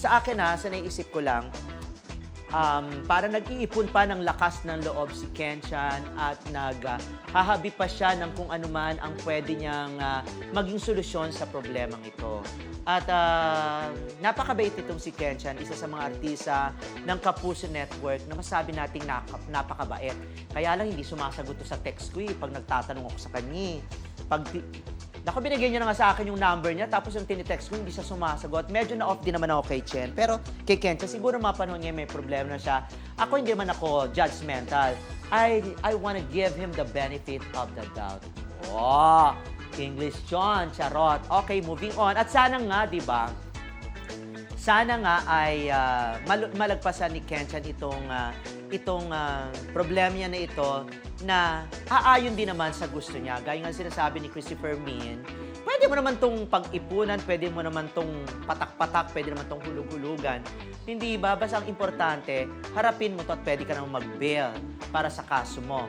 sa akin ha, sa naisip ko lang, um, para nag-iipon pa ng lakas ng loob si Kenchan at naghahabi pa siya ng kung ano man ang pwede niyang ah, maging solusyon sa problemang ito. At ah, napakabait itong si Kenchan, isa sa mga artista ng Kapuso Network na masabi nating naka- napakabait. Kaya lang hindi sumasagot sa text ko eh, pag nagtatanong ako sa kanya. eh. Pag Naku, binigyan niya na nga sa akin yung number niya, tapos yung tinitext ko, hindi siya sumasagot. Medyo na-off din naman ako kay Chen. Pero kay Ken, siya, siguro mapanahon niya may problema na siya. Ako hindi man ako judgmental. I, I wanna give him the benefit of the doubt. Oh, English John, charot. Okay, moving on. At sana nga, di ba, sana nga ay mal- malagpasan ni Kenchan itong ah, itong ah, problema niya na ito na aayon din naman sa gusto niya. Gaya nga sinasabi ni Christopher Min, pwede mo naman tong pag-ipunan, pwede mo naman tong patak-patak, pwede naman tong hulug-hulugan. Hindi ba? Basta ang importante, harapin mo to at pwede ka naman mag-bail para sa kaso mo.